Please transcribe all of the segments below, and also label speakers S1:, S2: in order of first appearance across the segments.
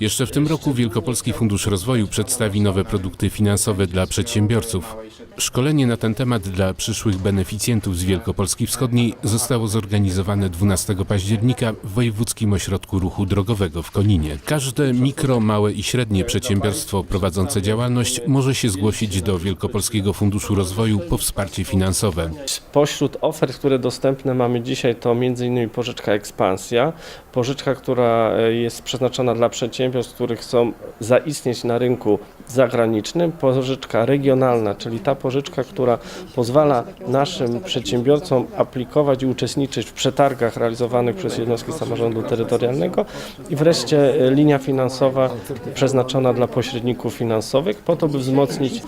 S1: Jeszcze w tym roku Wielkopolski Fundusz Rozwoju przedstawi nowe produkty finansowe dla przedsiębiorców. Szkolenie na ten temat dla przyszłych beneficjentów z Wielkopolski Wschodniej zostało zorganizowane 12 października w Wojewódzkim Ośrodku Ruchu Drogowego w Koninie. Każde mikro, małe i średnie przedsiębiorstwo prowadzące działalność może się zgłosić do Wielkopolskiego Funduszu Rozwoju po wsparcie finansowe.
S2: Spośród ofert, które dostępne mamy dzisiaj, to m.in. pożyczka Ekspansja, pożyczka, która e, jest przeznaczona dla przedsiębiorstw, które chcą zaistnieć na rynku zagranicznym, pożyczka regionalna, czyli ta pożyczka, która pozwala naszym przedsiębiorcom aplikować i uczestniczyć w przetargach realizowanych przez jednostki samorządu terytorialnego i wreszcie e, linia finansowa przeznaczona dla pośredników finansowych, po to, by wzmocnić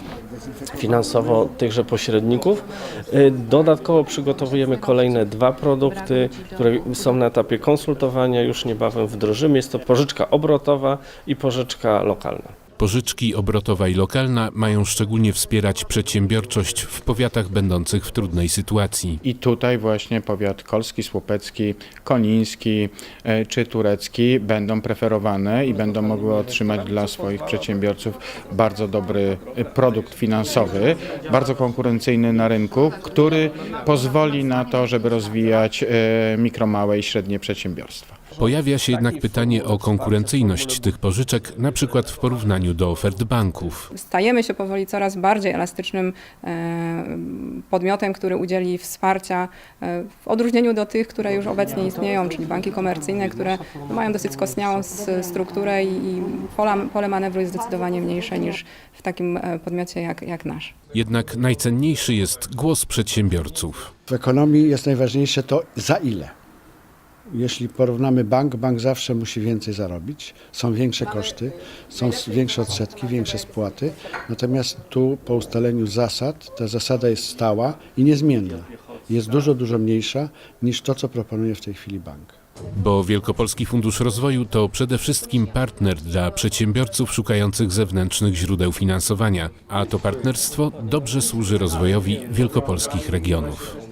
S2: finansowo tychże pośredników. Y, Dodatkowo przygotowujemy kolejne dwa produkty, które są na etapie konsultowania, już niebawem wdrożymy. Jest to pożyczka obrotowa i pożyczka lokalna.
S1: Pożyczki obrotowa i lokalna mają szczególnie wspierać przedsiębiorczość w powiatach będących w trudnej sytuacji.
S3: I tutaj właśnie powiat kolski, słupecki, koniński e, czy turecki będą preferowane i będą mogły otrzymać dla swoich przedsiębiorców bardzo dobry e, produkt finansowy, bardzo konkurencyjny na rynku, który pozwoli na to, żeby rozwijać e, mikro, małe i średnie przedsiębiorstwa.
S1: Pojawia się jednak pytanie o konkurencyjność tych pożyczek, na przykład w porównaniu do ofert banków.
S4: Stajemy się powoli coraz bardziej elastycznym e, podmiotem, który udzieli wsparcia e, w odróżnieniu do tych, które już obecnie istnieją, czyli banki komercyjne, które mają dosyć skostniałą strukturę i pola, pole manewru jest zdecydowanie mniejsze niż w takim e, podmiocie jak, jak nasz.
S1: Jednak najcenniejszy jest głos przedsiębiorców.
S5: W ekonomii jest najważniejsze to za ile. Jeśli porównamy bank, bank zawsze musi więcej zarobić, są większe koszty, są większe odsetki, większe spłaty. Natomiast tu po ustaleniu zasad, ta zasada jest stała i niezmienna. Jest dużo, dużo mniejsza niż to, co proponuje w tej chwili bank.
S1: Bo Wielkopolski Fundusz Rozwoju to przede wszystkim partner dla przedsiębiorców szukających zewnętrznych źródeł finansowania, a to partnerstwo dobrze służy rozwojowi wielkopolskich regionów.